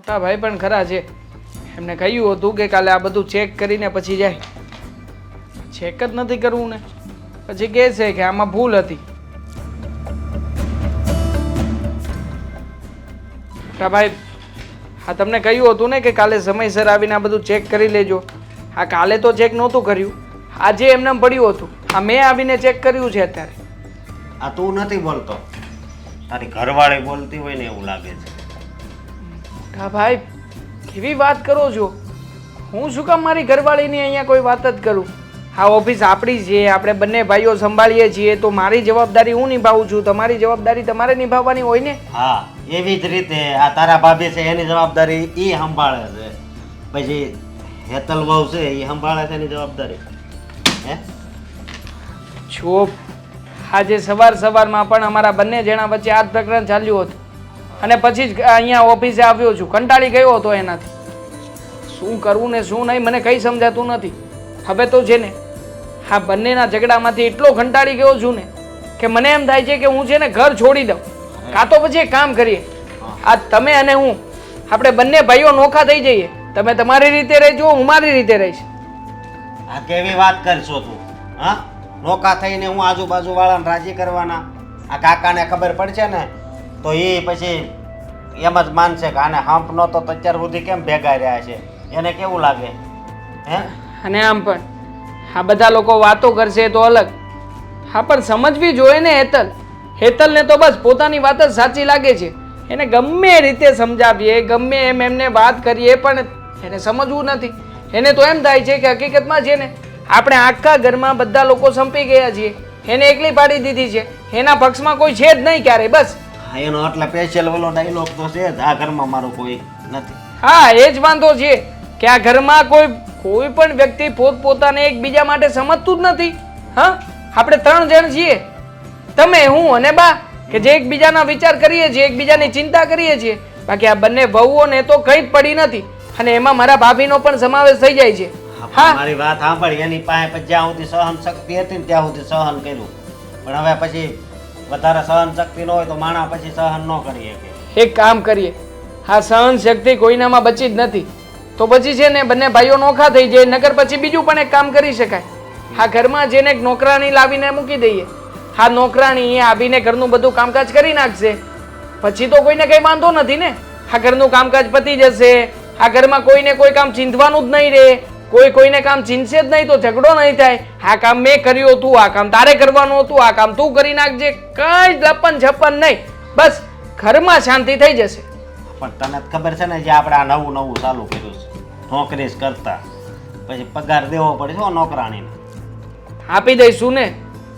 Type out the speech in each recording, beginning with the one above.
મોટા ભાઈ પણ ખરા છે. એમને કહ્યું હતું કે કાલે આ બધું ચેક કરીને પછી જાય. ચેક જ નથી કરવું ને. પછી કહે છે કે આમાં ભૂલ હતી. મોટા ભાઈ, હા તમને કહ્યું હતું ને કે કાલે સમયસર આવીને આ બધું ચેક કરી લેજો. હા, કાલે તો ચેક નહોતું કર્યું. આજે એમને પડ્યું હતું. આ મેં આવીને ચેક કર્યું છે અત્યારે. આ તું નથી બોલતો. તારી ઘરવાળી બોલતી હોય ને એવું લાગે છે. હા ભાઈ કેવી વાત કરો છો? હું શું કામ મારી ઘરવાળીની અહીંયા કોઈ વાત જ કરું? હા ઓફિસ આપણી છે આપણે બંને ભાઈઓ સંભાળીએ છીએ તો મારી જવાબદારી હું નિભાવું છું? તમારી જવાબદારી તમારે નિભાવવાની હોય ને? હા એવી જ રીતે આ તારા ભાભી છે એની જવાબદારી એ સંભાળે છે. પછી હેતલ વહુ છે એ સંભાળે છે એની જવાબદારી. હે? છો આજે સવાર સવારમાં પણ અમારા બંને જણા વચ્ચે આ પ્રકરણ ચાલ્યું હતું. અને પછી જ અહીંયા ઓફિસે આવ્યો છું. કંટાળી ગયો હતો એનાથી. શું કરવું ને શું નહીં મને કંઈ સમજાતું નથી. હવે તો છે ને આ બંનેના ઝઘડામાંથી એટલો કંટાળી ગયો છું ને કે મને એમ થાય છે કે હું છે ને ઘર છોડી દઉં. કાં તો પછી એક કામ કરીએ. આ તમે અને હું આપણે બંને ભાઈઓ નોખા થઈ જઈએ. તમે તમારી રીતે રહેજો હું મારી રીતે રહીશ. આ કેવી વાત કરશો તું? હા? નોકા થઈને હું આજુબાજુ વાળાને રાજી કરવાના? આ કાકાને ખબર પડશે ને? તો એ પછી એમ જ માનશે કે આને હંપ નહોતો તો અત્યાર સુધી કેમ ભેગા રહ્યા છે? એને કેવું લાગે? હે? અને આમ પણ, આ બધા લોકો વાતો કરશે તો અલગ. હા, પણ સમજવી જોઈએ ને હેતલ. હેતલને તો બસ પોતાની વાત જ સાચી લાગે છે. એને ગમે રીતે સમજાવીએ, ગમે એમ એમને વાત કરીએ, પણ એને સમજવું નથી. એને તો એમ થાય છે કે હકીકતમાં છે ને, આપણે આખા ઘરમાં બધા લોકો સંપી ગયા છીએ. એને એકલી પાડી દીધી છે. એના પક્ષમાં કોઈ છે જ નહીં ક્યારે બસ. હા, એનો એટલે સ્પેશિયલ વાલો ડાયલોગ તો છે જ. આ ઘરમાં મારો કોઈ નથી. હા એ જ વાંધો છે કે આ ઘરમાં કોઈ કોઈ પણ વ્યક્તિ પોતપોતાને એકબીજા માટે સમજતું જ નથી. હા આપણે ત્રણ જણ છીએ. તમે હું અને બા કે જે એકબીજાના વિચાર કરીએ છીએ એકબીજાની ચિંતા કરીએ છીએ. બાકી આ બંને વહુઓને તો કંઈ જ પડી નથી. અને એમાં મારા ભાભીનો પણ સમાવેશ થઈ જાય છે. હા, મારી વાત સાંભળી. એની પાસે જ્યાં સુધી સહન શક્તિ હતી ત્યાં સુધી સહન કર્યું. પણ હવે પછી વધારે સહન શક્તિ ન હોય તો માણા પછી સહન ન કરી શકે. એક કામ કરીએ. હા સહન શક્તિ કોઈનામાં બચી જ નથી. તો પછી છે ને બંને ભાઈઓ નોખા થઈ જાય નગર પછી બીજું પણ એક કામ કરી શકાય. હા ઘરમાં જેને નોકરાણી લાવીને મૂકી દઈએ. હા નોકરાણી એ આવીને ઘરનું બધું કામકાજ કરી નાખશે. પછી તો કોઈને કંઈ વાંધો નથી ને. આ ઘરનું કામકાજ પતી જશે. આ ઘરમાં કોઈને કોઈ કામ ચિંધવાનું જ નહીં રહે. કોઈ કોઈને કામ ચીનશે જ નહીં તો ઝઘડો નહીં થાય. આ કામ મેં કર્યું હતું આ કામ તારે કરવાનું હતું આ કામ તું કરી નાખજે. કંઈ જ લપન છપન નહીં. બસ ઘરમાં શાંતિ થઈ જશે. પણ તને ખબર છે ને જે આપણે આ નવું નવું ચાલુ કર્યું છે. નોકરી કરતા. પછી પગાર દેવો પડે છે નોકરાણીને. આપી દઈશું ને.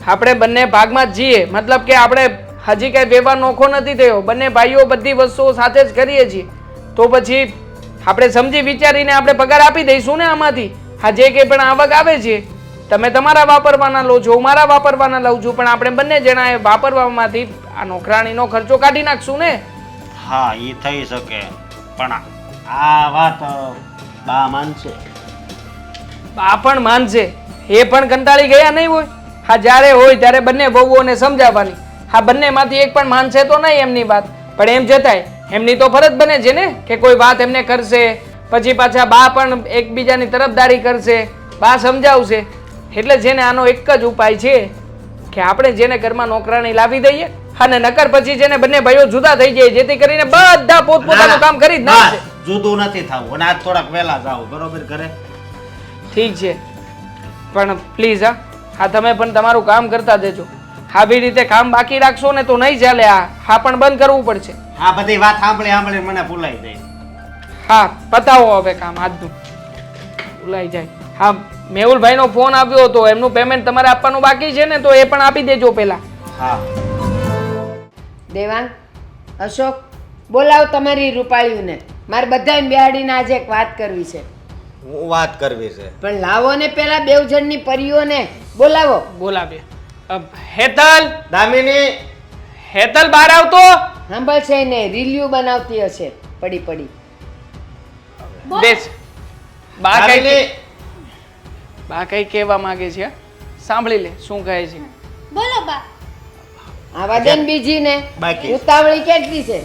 આપણે બંને ભાગમાં જ જઈએ મતલબ કે આપણે હજી કઈ વ્યવહાર નોખો નથી થયો. બંને ભાઈઓ બધી વસ્તુઓ સાથે જ કરીએ છીએ. તો પછી આપણે સમજી વિચારીને આપણે પગાર આપી દઈશું ને આમાંથી. હા જે કંઈ પણ આવક આવે છે તમે તમારા વાપરવાના લો છો હું મારા વાપરવાના લઉં છું પણ આપણે બંને જણાએ વાપરવામાંથી આ નોકરાણીનો ખર્ચો કાઢી નાખશું ને? હા એ થઈ શકે. પણ આ વાત બા માનશે. આ પણ માનશે. એ પણ કંટાળી ગયા નહીં હોય? હા જ્યારે હોય ત્યારે બંને વહુઓને સમજાવવાની. હા બંનેમાંથી એક પણ માનશે તો નહીં એમની વાત. પણ એમ જતાય એમની તો ફરજ બને છે ને કે કોઈ વાત એમને કરશે પછી પાછા બા પણ એકબીજાની તરફદારી કરશે બા સમજાવશે. એટલે જેને આનો એક જ ઉપાય છે કે આપણે જેને ઘરમાં નોકરાણી લાવી દઈએ અને નકર પછી જેને બંને ભાઈઓ જુદા થઈ જાય જેથી કરીને બધા પોતપોતાનું કામ કરી જ નાખે જુદું નથી થવું અને આજ થોડાક વહેલા જાવ બરોબર ઘરે? ઠીક છે. પણ પ્લીઝ હા હા તમે પણ તમારું કામ કરતા દેજો. આવી રીતે કામ બાકી રાખશો ને તો નહીં ચાલે આ. હા પણ બંધ કરવું પડશે. આ બધી વાત સાંભળી સાંભળી મને ભૂલાઈ જાય. હા પતાવો હવે કામ આજનું. ભૂલાઈ જાય. હા મેહુલભાઈનો ફોન આવ્યો હતો એમનું પેમેન્ટ તમારે આપવાનું બાકી છે ને તો એ પણ આપી દેજો પહેલા. હા. દેવાંગ અશોક બોલાવો તમારી રૂપાળીઓને. મારે બધાને બેહાડીને આજે એક વાત કરવી છે. હું વાત કરવી છે? પણ લાવો ને પેલા બેવ જણની પરીઓને. બોલાવો. બોલાવે હેતલ. દામિની. હેતલ બહાર આવતો. સાંભળશે ને રીલ્યુ બનાવતી હશે પડી પડી. બેસ બા કઈ બા કઈ કહેવા માંગે છે? સાંભળી લે શું કહે છે? બોલો બા. આવા દે ને બીજી ને ઉતાવળી કેટલી છે?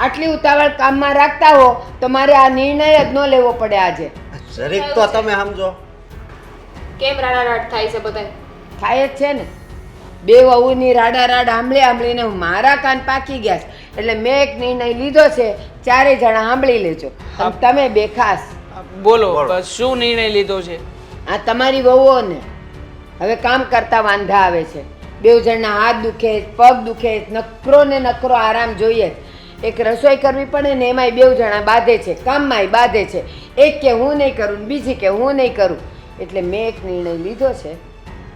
આટલી ઉતાવળ કામમાં રાખતા હો તો મારે આ નિર્ણય જ ન લેવો પડે આજે. જરીક તો તમે સમજો. કેમ રાડારાડ થાય છે બધાય? થાય જ છે ને. બે વહુની રાડા રાડ આંબળી આંબળીને મારા કાન પાકી ગયા છે. એટલે મેં એક નિર્ણય લીધો છે ચારે જણા સાંભળી લેજો. અને તમે બે ખાસ. બોલો બોલો. શું નિર્ણય લીધો છે? આ તમારી વહુઓને. હવે કામ કરતા વાંધા આવે છે. બેઉ જણના હાથ દુખે પગ દુખે નકરો ને નકરો આરામ જોઈએ એક રસોઈ કરવી પડે ને એમાંય બે જણા બાંધે છે. કામમાંય બાંધે છે. એક કે હું નહીં કરું બીજી કે હું નહીં કરું. એટલે મેં એક નિર્ણય લીધો છે.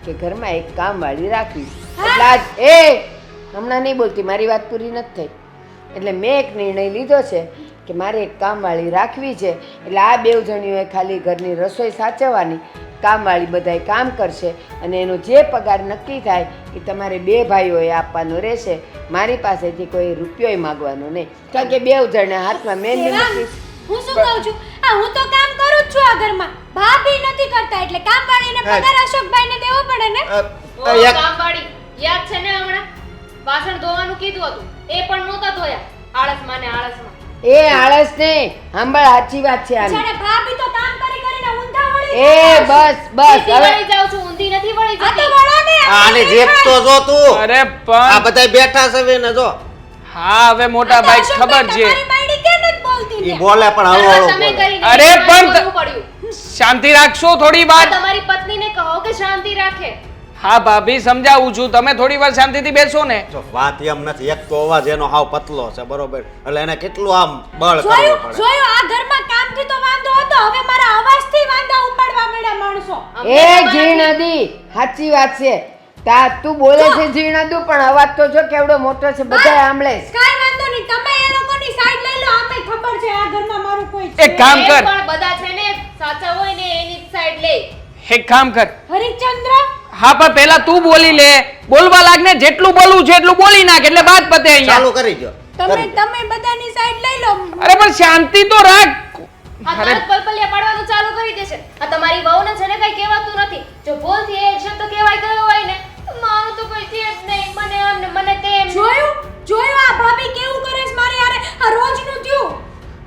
કે ઘરમાં એક કામવાળી રાખવી. એટલે આજ એ હમણાં નહીં બોલતી મારી વાત પૂરી નથી થઈ. એટલે મેં એક નિર્ણય લીધો છે કે મારે એક કામવાળી રાખવી છે. એટલે આ બે જણીઓએ ખાલી ઘરની રસોઈ સાચવવાની કામવાળી બધાય કામ કરશે અને એનો જે પગાર નક્કી થાય એ તમારે બે ભાઈઓએ આપવાનો રહેશે. મારી પાસેથી કોઈ રૂપિયોય માગવાનો નહીં. કારણ કે બે જણે હાથમાં મેં હું શું કહું છું? આ હું તો છું આ ઘરમાં? ભાભી નથી કરતા એટલે કામ વાળીને પગાર અશોકભાઈને દેવો પડે ને? ઓ કામવાળી યાદ છે ને હમણાં? વાસણ ધોવાનું કીધું હતું. એ પણ નહોતા ધોયા આળસમાં ને આળસમાં. એ આળસ ને સાંભળ સાચી વાત છે આની. જાણે ભાભી તો કામ કરી કરીને ઊંધા વળી એ બસ બસ હવે વળી જાઉં છું ઊંધી નથી વળી આ તો વળો ને આને જીભ તો જો તું. અરે આ પણ બધા બેઠા છે ને જો. હા હવે મોટા ભાઈ ખબર છે તમારી બાયડી કેમ નથી બોલતી ઈ બોલે પણ હળવો હળવો તમે અરે મારે પણ ત- બોલવું પડ્યું. શાંતિ રાખશો થોડી આ વાર તમારી પત્નીને કહો કે શાંતિ રાખે. હા ભાભી સમજાવું છું. તમે થોડી વાર શાંતિથી બેસો ને. જો વાત એમ નથી. એક તો અવાજ એનો હાવ પતલો છે બરોબર? એટલે એને કેટલું આમ બળ કરવું જોયું પડે. જોયું આ ઘરમાં કામથી તો વાંધો હતો. હવે મારા અવાજથી વાંધા ઉપાડવા મળ્યા માણસો. અમને એ જી હતી. સાચી વાત છે. તા તું બોલે છે જી પણ અવાજ તો જો કેવડો મોટો છે બધા આંબળે છે. કાંઈ વાંધો નહીં. તમે એ લોકોની સાઈડ ખબર છે આ ઘરમાં મારું કોઈ એક કામ કર. પણ બધા છે ને સાચા હોય ને એની સાઈડ લે. એક કામ કર. હરિચંદ્ર હા પણ પહેલા તું બોલી લે. બોલવા લાગ ને જેટલું બોલવું છે એટલું બોલી નાખ એટલે વાત પતે અહીંયા. ચાલુ કરી દો તમે તમે બધાની સાઈડ લઈ લો. અરે પણ શાંતિ તો રાખ. આ તરત પલપલિયા પાડવાનું ચાલુ કરી દેશે. આ તમારી વહુને છે ને કઈ કહેવાતું નથી. જો કહેવાય ગયો હોય ને. મારું તો કોઈ છે જ નહીં. મને આમ ને મને તેમ. જોયું? જોયું આ ભાભી કેવું કરે છે? આ રોજનું થયું.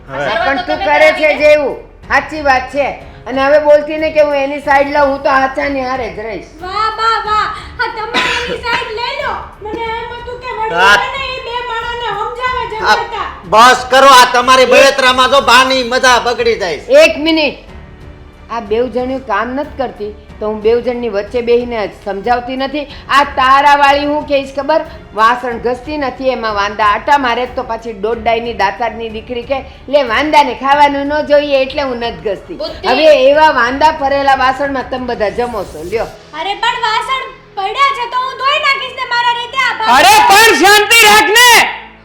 હવે પણ તો કરે છે જેવું. સાચી વાત છે. અને હવે બોલતી ને કે હું એની સાઈડ લઉં હું તો હાચાની હારે જ રહીશ. વાહ વાહ વાહ. આ તમે એની સાઈડ લઈ લો. મને એમ હતું કે આ- ને એ બે માણસને સમજાવે આ જમાડતા બસ કરો આ તમારી બળતરામાં જો બાની મજા બગડી જાય છે. એક મિનિટ. આ બેવ જણી કામ નથી કરતી તો હું બેવ જણની વચ્ચે બેહીને સમજાવતી નથી. આ તારાવાળી હું કહીશ ખબર? વાસણ ઘસતી નથી એમાં વાંદા આટા મારે તો પાછી દોડડાઈની ની દાતારની દીકરી કે લે વાંદાને ખાવાનું ન જોઈએ એટલે હું નથી ઘસતી. હવે એવા વાંદા ભરેલા વાસણમાં તમે બધા જમો છો લ્યો. અરે પણ વાસણ પડ્યા છે તો હું ધોઈ નાખીશ ને મારા રીતે આ અરે પણ શાંતિ રાખ ને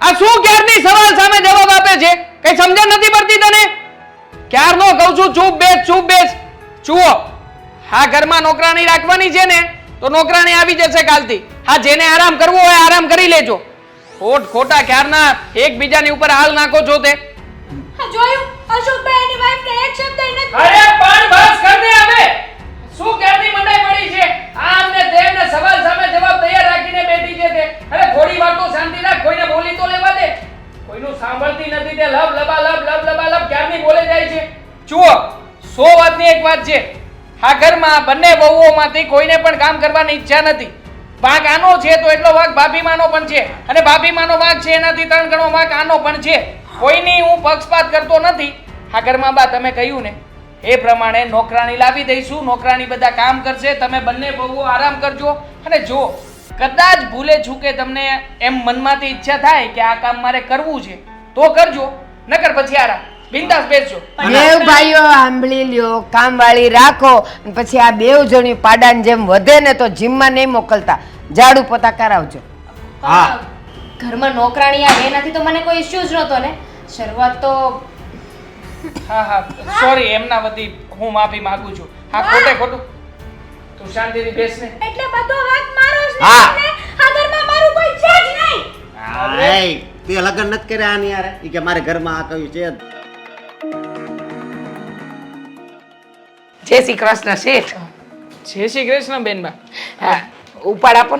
આ શું ક્યારની સવાલ સામે જવાબ આપે છે? કઈ સમજણ નથી પડતી તને? ક્યારનો કહું છું ચૂપ બેસ ચૂપ બેસ. જુઓ હા ઘરમાં નોકરાણી રાખવાની છે ને તો નોકરાણી આવી જશે કાલથી. હા જેને આરામ કરવો હોય આરામ કરી લેજો. ખોટ ખોટા ક્યારના એકબીજાની ઉપર હાલ નાખો છો તે. હા, જોયું? અશોકભાઈ એની વાઈફને એક શબ્દ નથી અરે પાન બસ કર દે હવે. શું ક્યારની મંડાઈ પડી છે? આમ ને તેમને સવાલ સામે જવાબ તૈયાર રાખીને બેઠી છે તે. અરે થોડી વાર તો શાંતિ રાખ કોઈને બોલી તો લેવા દે. કોઈનું સાંભળતી નથી તે લબ, લબા, લબ લબ, લબા, લબ ક્યારની બોલે જાય છે? જુઓ, સો વાતની એક વાત છે. આ ઘરમાં બંને બહુઓમાંથી કોઈને પણ કામ કરવાની ઈચ્છા નથી. ભાગ આનો છે તો એટલો વાંક ભાભીમાનો પણ છે. અને ભાભીમાનો ભાગ છે એનાથી ત્રણ ગણો ભાગ આનો પણ છે. કોઈની હું પક્ષપાત કરતો નથી. આ ઘરમાં બા, તમે કહ્યું ને, એ પ્રમાણે નોકરાણી લાવી દઈશું. નોકરાણી બધા કામ કરશે. તમે બંને બહુ આરામ કરજો. અને જો કદાચ ભૂલે છૂકે તમને એમ મનમાંથી ઈચ્છા થાય કે આ કામ મારે કરવું છે તો કરજો. નકર પછી આરામ બિંદાસ બેસજો. બેવ ભાઈઓ સાંભળી લ્યો કામવાળી રાખો અને પછી આ બેવ જણી પાડાની જેમ વધે ને તો જીમમાં નહીં મોકલતા. ઝાડુ પોતા કરાવજો. હા. ઘરમાં નોકરાણી આવે એનાથી તો મને કોઈ ઇશ્યુ જ નહોતો ને. શરૂઆત તો હા હા. સોરી એમના વતી હું માફી માંગુ છું. હા ખોટે ખોટું. તું શાંતિથી બેસ ને એટલે બધો વાત મારો જ હા. આ ઘરમાં મારું કોઈ છે જ નહીં. એય, તે લગન નથી કર્યા આની યાર ઈ કે મારે ઘરમાં આ કહ્યું છે જય શ્રી કૃષ્ણ શેઠ. જય શ્રી કૃષ્ણ બેનબા. હા ઉપાડ આપો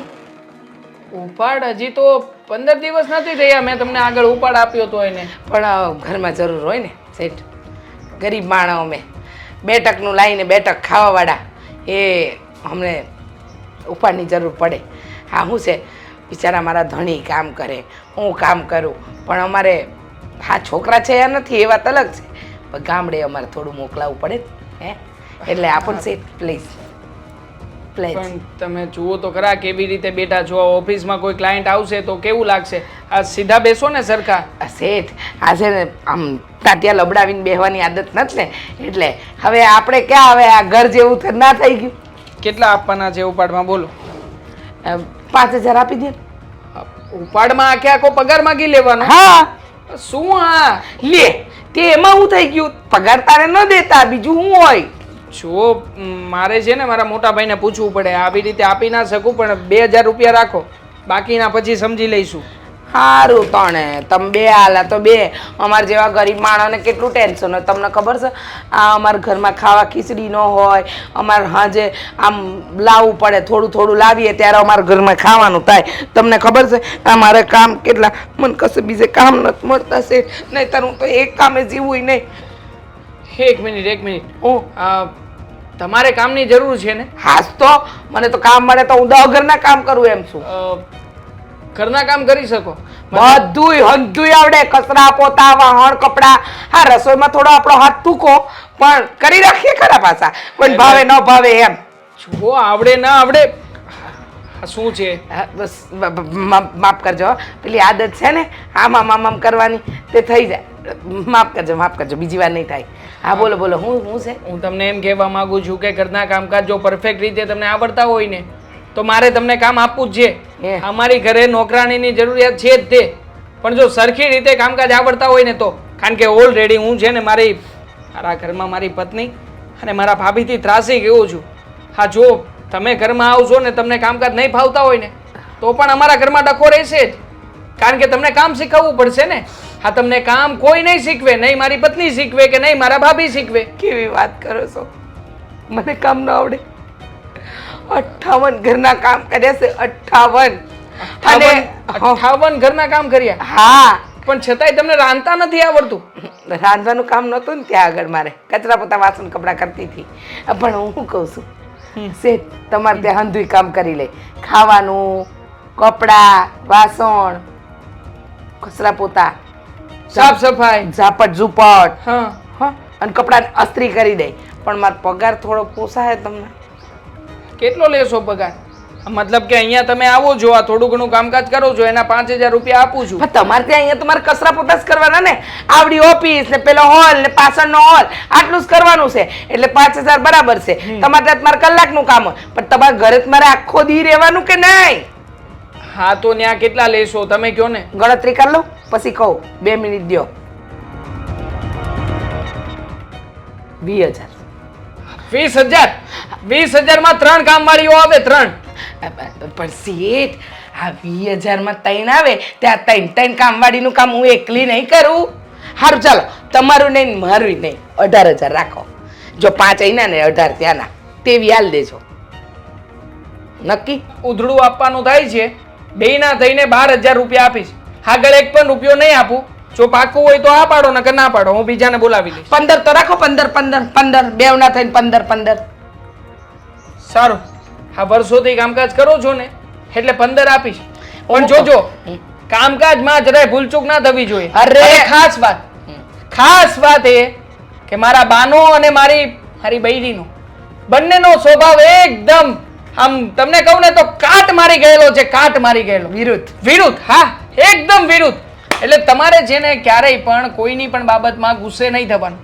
ઉપાડ હજી તો પંદર દિવસ નથી થયા. મેં તમને આગળ ઉપાડ આપ્યો તો એને પણ ઘરમાં જરૂર હોય ને શેઠ. ગરીબ માણસ અમે. બે ટકનું લાવીને બેઠક ટક ખાવાવાળા. એ અમને ઉપાડની જરૂર પડે. હા શું છે? બિચારા મારા ધણી કામ કરે હું કામ કરું. પણ અમારે હા છોકરા છે યા નથી એ વાત અલગ છે. પણ ગામડે અમારે થોડું મોકલાવવું પડે હે? એટલે આપણ શેઠ પ્લીઝ પણ તમે જુઓ તો ખરા કેવી રીતે બેઠા છો ઓફિસમાં કોઈ ક્લાયન્ટ આવશે તો કેવું લાગશે? આ સીધા બેસો ને સરખા. આ શેઠ આ છે ને આમ તાત્યા લબડાવીને બેહવાની આદત નથી ને. એટલે હવે આપણે ક્યાં હવે આ ઘર જેવું ના થઈ ગયું. કેટલા આપવાના છે ઉપાડમાં બોલો. અ, પાંચ હજાર આપી દે. ઉપાડમાં આખે આખો પગાર માગી લેવાનો. હા. શું આ? લે તે એમાં હું થઈ ગયું. પગાર તારે ન દેતા બીજું હું હોય? જો મ, મારે છે ને મારા મોટા ભાઈને પૂછવું પડે. આવી રીતે આપી ના શકું પણ બે હજાર રૂપિયા રાખો. બાકીના પછી સમજી લઈશું. સારું તણે. તમે બે હાલા તો બે. અમારા જેવા ગરીબ માણસને કેટલું ટેન્શન હોય? તમને ખબર છે? આ અમારા ઘરમાં ખાવા ખીચડી ન હોય. અમારે હાજે આમ લાવવું પડે થોડું થોડું લાવીએ ત્યારે અમારા ઘરમાં ખાવાનું થાય. તમને ખબર છે? અમારે કામ કેટલા? મને કશે બીજે કામ નથી મળતા છે નહીંતર હું તો એક કામે જીવું નહીં. એક મિનિટ એક મિનિટ. હું? તમારે કામની જરૂર છે ને? હાસ તો. મને તો કામ મળે તો હું દહ ઘરના કામ કરું એમ છું. ઘરના કામ કરી શકો. બધુંય હંધુય આવડે કચરા પોતા વાહણ કપડા. હા રસોઈમાં થોડો આપણો હાથ તૂકો પણ કરી રાખીએ ખરા પાછા. પણ ભાવે ન ભાવે એમ. જુઓ આવડે ના આવડે. શું છે? બસ માફ કરજો પેલી આદત છે ને હા આમ આમ આમ કરવાની તે થઈ જાય. માફ કરજો માફ કરજો બીજી વાર નહીં થાય. હા બોલો બોલો હું હું છે? હું તમને એમ કહેવા માંગુ છું કે ઘરના કામકાજ જો પરફેક્ટ રીતે તમને આવડતા હોય ને તો મારે તમને કામ આપવું જ છે. અમારી ઘરે નોકરાણીની જરૂરિયાત છે જ તે. પણ જો સરખી રીતે કામકાજ આવડતા હોય ને તો. કારણ કે ઓલરેડી હું છે ને મારી મારા ઘરમાં મારી પત્ની અને મારા ભાભીથી ત્રાસી ગયો છું. હા જો તમે ઘરમાં આવશો ને તમને કામકાજ નહીં ફાવતા હોય ને તો પણ અમારા ઘરમાં ડખો રહેશે જ. કારણ કે તમને કામ શીખવવું પડશે ને. હા તમને કામ કોઈ નહીં શીખવે નહીં મારી પત્ની શીખવે કે નહીં મારા ભાભી શીખવે. કેવી વાત કરો છો? મને કામ ન આવડે. અઠ્ઠાવન ઘરના કામ કર્યા છે અઠ્ઠાવન. અને અઠાવન અઠાવન ઘરના કામ કર્યા? હા. પણ છતાંય તમને રાંધતા નથી આવડતું? રાંધવાનું કામ નહોતું ને ત્યાં આગળ મારે. કચરા પોતા વાસણ કપડાં કરતી હતી. પણ હું શું કહું છું? શેઠ તમારે ત્યાં હંધુય કામ કરી લે. ખાવાનું કપડાં વાસણ કચરા પોતા. સાફ સફાઈ. ઝાપટ ઝૂપટ. હા. હા. અને કપડાં અસ્ત્રી કરી દે. પણ મારો પગાર થોડો પોસાય તમને. કેટલો લેશો પગાર મતલબ કે અહીંયા તમે આવો છો આ થોડું ઘણું કામકાજ કરો છો એના પાંચ હજાર રૂપિયા આપું છું. તમારે ત્યાં અહીંયા તમારે કસરા પોતાસ કરવાના ને? આવડી ઓફિસ ને પેલો હોલ ને પાછળનો હોલ આટલું જ કરવાનું છે. એટલે પાંચ હજાર બરાબર છે. તમારે ત્યાં તમારે કલાકનું કામ હોય. પણ તમારે ઘરે તમારે આખો દી રહેવાનું કે નહીં? હા તો ત્યાં કેટલા લેશો? તમે કયો ને. ગણતરી કરી લો પછી કહું. બે મિનિટ દો વીસ હજાર. વીસ હજાર? વીસ હજારમાં ત્રણ કામવાળીઓ આવે ત્રણ. પણ શેઠ આ વીસ હજારમાં ત્રણ આવે ત્યાં ત્રણ ત્રણ કામવાળીનું કામ હું એકલી નહીં કરું. સારું ચાલો તમારું નહીં ને મારું નહીં. અઢાર હજાર રાખો. જો પાંચ અહીંના ને અઢાર ત્યાંના તેવી હાલ દેજો. નક્કી? ઉધડું આપવાનું થાય છે. બેના થઈને બાર હજાર રૂપિયા આપીશ. આગળ એક પણ રૂપિયો નહીં આપું. જો પાકું હોય તો આ પાડો નકર ના પાડો. હું બીજાને બોલાવી લઈશ પંદર તો રાખો પંદર પંદર પંદર. બેવના થઈને પંદર પંદર. સારું. હા વર્ષોથી કામકાજ કરો છો ને એટલે પંદર આપીશ. પણ જોજો કામકાજમાં જરાય ભૂલચૂક ના થવી જોઈએ. અરે! ખાસ વાત ખાસ વાત એ કે મારા બાનો અને મારી મારી બૈરીનો બંનેનો સ્વભાવ એકદમ આમ તમને કહું ને તો કાટ મારી ગયેલો છે કાટ મારી ગયેલો. વિરુદ્ધ. વિરુદ્ધ હા એકદમ વિરુદ્ધ. એટલે તમારે છે ને ક્યારેય પણ કોઈની પણ બાબતમાં ગુસ્સે નહીં થવાનું.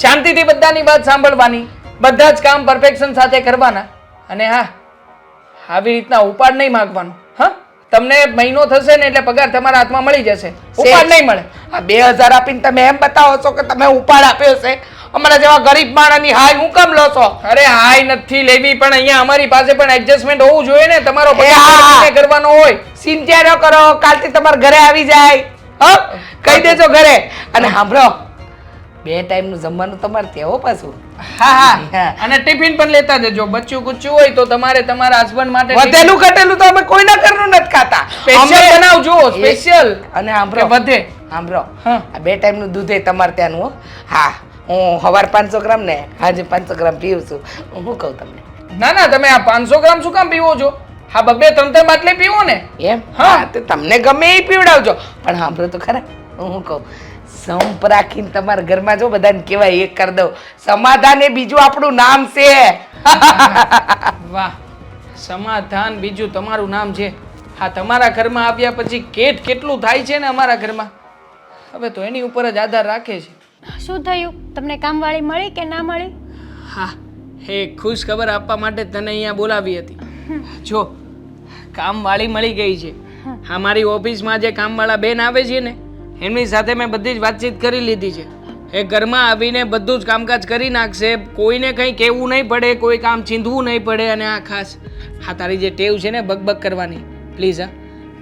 શાંતિથી બધાની વાત સાંભળવાની બધા જ કામ પરફેક્શન સાથે કરવાના. અને હા આવી રીતના ઉપાડ નહીં માગવાનો. હા તમને મહિનો થશે ને એટલે પગાર તમારા હાથમાં મળી જશે. ઉપાડ નહીં મળે. આ બે હજાર આપીને તમે એમ બતાવો છો કે તમે ઉપાડ આપ્યો છે? અમારા જેવા ગરીબ માણસની હાય હું કેમ લો છો? અરે હાય નથી લેવી પણ અહીંયા અમારી પાસે પણ એડજસ્ટમેન્ટ હોવું જોઈએ ને. તમારો પગાર કરવાનો હોય. ચિંતા ન કરો કાલથી તમારા ઘરે આવી જાય. હ કહી દેજો ઘરે. અને સાંભળો બે ટાઈમનું જમવાનું તમારે ત્યાં હો પાછું. હા હા. હા. અને ટિફિન પણ લેતા જજો. બચ્ચું કુચ્ચું હોય તો તમારે તમારા હસબન્ડ માટે વધેલું ઘટેલું તો અમે કોઈના ઘરનું નથી ખાતા. સ્પેશિયલ બનાવજો સ્પેશિયલ અને કે વધે. સાંભળો. આ બે ટાઈમનું દૂધ એ તમારે ત્યાંનું હો. હા હું સવાર પાંચસો ગ્રામ ને આજે પાંચસો ગ્રામ પીવું છું. હું કહું તમને? ના ના તમે આ પાંચસો ગ્રામ શું કામ પીવો છો? હા બબે ત્રણ ત્રણ બાટલી પીવો ને. એમ? હા. હા તો તમને ગમે એ પીવડાવજો. પણ સાંભળો તો ખરા. હું શું કહું? સંપ રાખીને તમારા ઘરમાં જો બધાને કહેવાય એક કરી દઉં. સમાધાન એ બીજું આપણું નામ છે. વાહ સમાધાન બીજું તમારું નામ છે. હા તમારા ઘરમાં આવ્યા પછી કેટ કેટલું થાય છે ને અમારા ઘરમાં? હવે તો એની ઉપર જ આધાર રાખે છે. શું થયું? તમને કામવાળી મળી કે ના મળી? હા હે ખુશ ખબર આપવા માટે તને અહીંયા બોલાવી હતી. જો કામવાળી મળી ગઈ છે. હા મારી ઓફિસમાં જે કામવાળા બેન આવે છે ને એમની સાથે મેં બધી જ વાતચીત કરી લીધી છે. એ ઘરમાં આવીને બધું જ કામકાજ કરી નાખશે. કોઈને કંઈ કહેવું નહીં પડે કોઈ કામ ચીંધવું નહીં પડે અને આ ખાસ આ તારી જે ટેવ છે ને બકબક કરવાની. પ્લીઝ હા.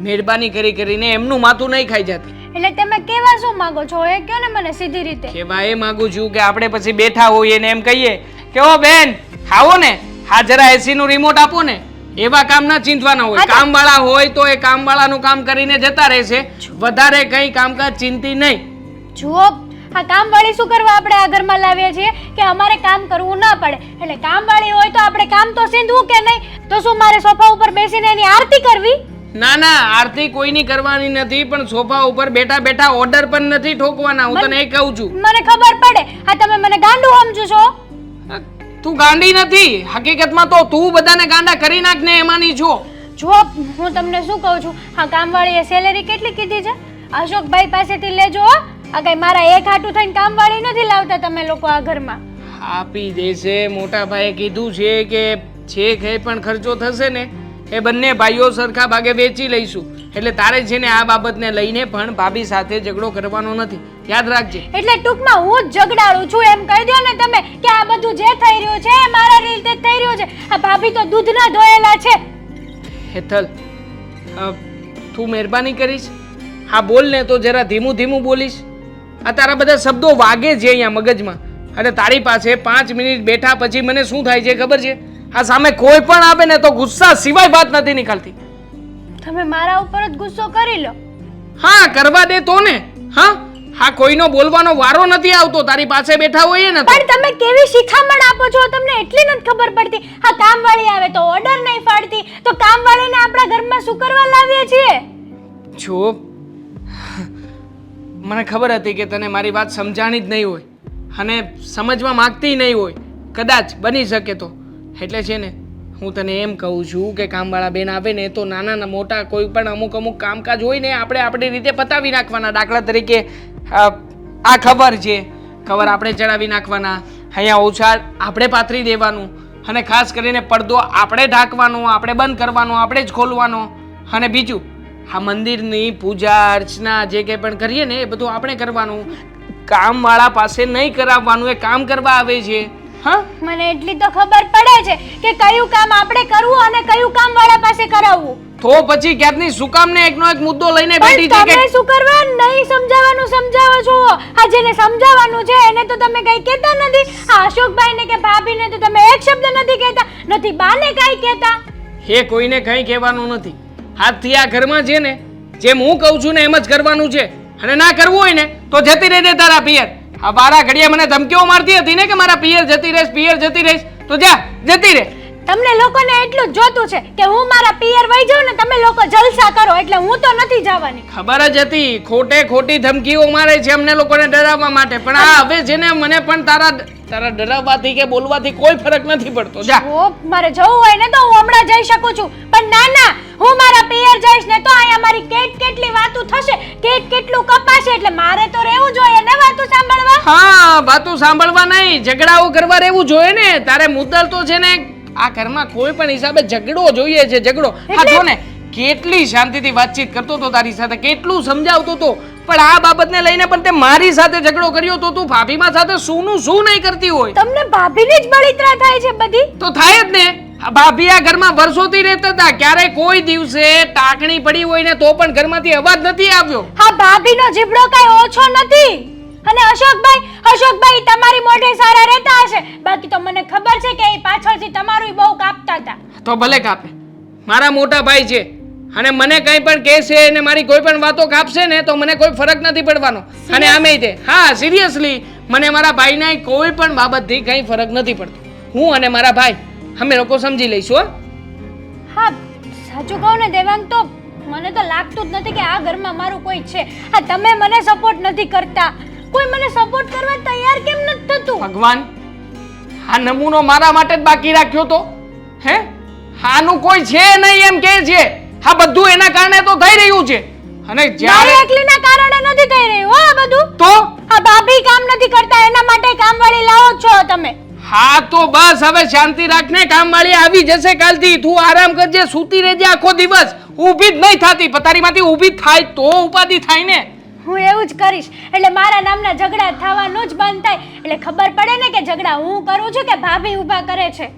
મહેરબાની કરી કરીને એમનું માથું નહીં ખાઈ જતી. એટલે તમે કેવા શું માંગો છો? એ કયો ને મને સીધી રીતે. કેવા એ માંગુ છું કે આપણે પછી બેઠા હોઈએ ને એમ કહીએ કે ઓ બેન આવો ને. હા જરા એસી નું રિમોટ આપો ને. એવા કામ ના ચિંતવાના હોય. કામવાળા હોય તો એ કામવાળાનું કામ કરીને જતા રહેશે. વધારે કંઈ કામકાજ ચિંતી નહીં. જુઓ આ કામવાળી શું કરવા આપણે આ ઘરમાં લાવીએ છીએ? કે અમારે કામ કરવું ના પડે. એટલે કામવાળી હોય તો આપણે કામ તો સીંધવું કે નહીં? તો શું મારે સોફા ઉપર બેસીને એની આરતી કરવી? ના ના આરતી કોઈની કરવાની નથી પણ સોફા ઉપર બેઠા બેઠા ઓર્ડર પણ નથી ઠોકવાના. હું તને એ કહું છું. મને ખબર પડે. આ તમે મને ગાંડું સમજો છો. તું ગાંડી નથી. હકીકતમાં તો તું બધાને ગાંડા કરી નાખ ને એમાંની છો જો હું તમને શું કહું છું? હા કામવાળીએ સેલેરી કેટલી કીધી છે? અશોકભાઈ પાસેથી લેજો. આ કઈ મારા એક હાટું થઈને કામવાળી નથી લાવતા તમે લોકો આ ઘરમાં. આપી દેશે. મોટા ભાઈએ કીધું છે કે છે કંઈ પણ ખર્ચો થશે ને. એ બંને ભાઈઓ સરખા ભાગે વેચી લઈશું. એટલે તારે છે ને આ બાબતને લઈને પણ ભાભી સાથે ઝઘડો કરવાનો નથી. યાદ રાખજે. એટલે ટૂંકમાં હું જ ઝઘડાળું છું એમ કહી દો ને તમે કે આ બધું જે થઈ રહ્યું છે એ મારા રીતે થઈ રહ્યું છે. આ ભાભી તો દૂધના ધોયેલા છે. હેથલ તું મહેરબાની કરીશ. હા બોલ ને તો જરા ધીમું ધીમું બોલીશ. આ તારા બધા શબ્દો વાગે છે અહીંયા મગજમાં. અને તારી પાસે પાંચ મિનિટ બેઠા પછી મને શું થાય છે ખબર છે? આ સામે કોઈ પણ આવે ને તો ગુસ્સા સિવાય વાત નથી નીકળતી. તમે મારા ઉપર જ ગુસ્સો કરી લો. હા કરવા દે તો ને. હા હા કોઈનો બોલવાનો વારો નથી આવતો તારી પાસે બેઠા હોઈએ ને પણ તમે કેવી શિખામણ આપો છો? તમને એટલી નથી ખબર પડતી. હા કામવાળી આવે તો ઓર્ડર નહીં ફાડતી. તો કામવાળીને આપણા ઘરમાં શું કરવા લાવીએ છીએ? જો મને ખબર હતી કે તને મારી વાત સમજાણી જ નહીં હોય. અને સમજવા માંગતી નહીં હોય. કદાચ બની શકે તો. એટલે છે ને, હું તને એમ કહું છું કે કામવાળા બેન આવે ને, તો નાના મોટા કોઈ પણ અમુક અમુક કામકાજ હોય ને, આપણે આપણી રીતે પતાવી નાખવાના દાખલા તરીકે આ ખબર છે. ખબર આપણે ચડાવી નાખવાના. અહીંયા ઓછા આપણે પાથરી દેવાનું. અને ખાસ કરીને પડદો આપણે ઢાંકવાનો, આપણે બંધ કરવાનો, આપણે જ ખોલવાનો. અને બીજું, આ મંદિરની પૂજા અર્ચના જે કંઈ પણ કરીએ ને, એ બધું આપણે કરવાનું. કામવાળા પાસે નહીં કરાવવાનું, એ કામ કરવા આવે છે. હા? મને એટલી તો ખબર પડે છે કે કયું કામ આપણે કરવું અને કયું કામ વાળા પાસે કરાવવું. તો પછી ક્યાંકની શું કામ ને એકનો એક મુદ્દો લઈને બેઠી છે તમે શું કરવા નહીં સમજાવવાનું સમજાવો છો? આ જેને સમજાવવાનું છે એને તો તમે કઈ કહેતા નથી. આ અશોકભાઈને કે ભાભીને તો તમે એક શબ્દ નથી કહેતા. નથી બાને કઈ કહેતા? હે કોઈને કંઈ કહેવાનું નથી. હાથથી આ ઘરમાં છે ને જેમ હું કહું છું ને એમ જ કરવાનું છે. અને ના કરવું હોય ને તો જતી રહેજે તારા પિયર. આ બારા ઘડિયા મને ધમકીઓ મારતી હતી ને કે મારા પિયર જતી રહીશ, પિયર જતી રહીશ. તો જા, જતી રહે. તમને લોકોને એટલું જ જોતું છે કે હું મારા પિયર વહી જાઉં ને તમે લોકો જલસા કરો એટલે હું તો નથી જવાની. ખબર જ હતી ખોટે ખોટી ધમકીઓ મારે છે અમને લોકોને ડરાવવા માટે. પણ આ હવે જેને મને પણ તારા તારા ડરાવવાથી કે બોલવાથી કોઈ ફરક નથી પડતો. જા. ઓ મારે જવું હોય ને તો હું હમણાં જઈ શકું છું. પણ ના ના હું મારા પિયર જઈશ ને તો અહીંયા મારી કેટ કેટલી વાતો થશે? કેટ કેટલું કપાશે? એટલે મારે તો રહેવું જોઈએ ને વાતું સાંભળવા? હા વાતો સાંભળવા નહીં. ઝઘડાઓ કરવા રહેવું જોઈએ ને. તારે મુદ્દલ તો છે ને આ ઘરમાં કોઈ પણ હિસાબે ઝઘડો જોઈએ છે ઝઘડો. હા જો ને કેટલી શાંતિથી વાતચીત કરતો હતો તારી સાથે કેટલું સમજાવતો હતો. પણ આ બાબતને લઈને પણ તે મારી સાથે ઝઘડો કર્યો તો તું ભાભીમાં સાથે શુંનું શું નહીં કરતી હોય? તમને ભાભીની જ બળિત્રા થાય છે બધી? તો થાય જ ને. ભાભી આ ઘરમાં વર્ષોથી રહેતા હતા. ક્યારે કોઈ દિવસે ટાંકણી પડી હોય ને તો પણ ઘરમાંથી અવાજ નથી આવ્યો. હા ભાભીનો જીબડો કઈ ઓછો નથી. અને અશોકભાઈ અશોકભાઈ તમારી મોઢે સારા રહેતા હશે. બાકી તો મને ખબર છે કે એ પાછળથી તમારું બહુ કાપતા હતા. તો ભલે કાપે. મારા મોટા ભાઈ છે. અને મને કંઈ પણ કહેશે અને મારી કોઈ પણ વાતો કાપશે ને તો મને કોઈ ફરક નથી પડવાનો. અને આમે તે હા સિરિયસલી મને મારા ભાઈના કોઈ પણ બાબતથી કંઈ ફરક નથી પડતો. હું અને મારા ભાઈ અમે લોકો સમજી લઈશું હો. હા સાચું કહું ને દેવાંગ તો મને તો લાગતું જ નથી કે આ ઘરમાં મારું કોઈ છે. હા તમે મને સપોર્ટ નથી કરતા. કોઈ મને સપોર્ટ કરવા તૈયાર કેમ નથી થતું? ભગવાન આ નમૂનો મારા માટે જ બાકી રાખ્યો તો. હે? આનું કોઈ છે નહીં એમ કે છે. આ બધું એના કારણે તો થઈ રહ્યું છે. અને જ્યારે એકલીના કારણે નથી થઈ રહ્યું હો આ બધું? તો? આ ભાભી કામ નથી કરતા એના માટે કામવાળી લાવો છો તમે. હા તો બસ હવે શાંતિ રાખને કામવાળી આવી જશે કાલથી. તું આરામ કરજે સૂતી રહેજે આખો દિવસ. ઊભી જ નહીં થતી. પથારીમાંથી ઊભી થાય તો ઉપાધિ થાય ને. હું એવું જ કરીશ. એટલે મારા નામના ઝઘડા થવાનું જ બંધ થાય. એટલે ખબર પડે ને કે ઝઘડા હું કરું છું કે ભાભી ઊભા કરે છે.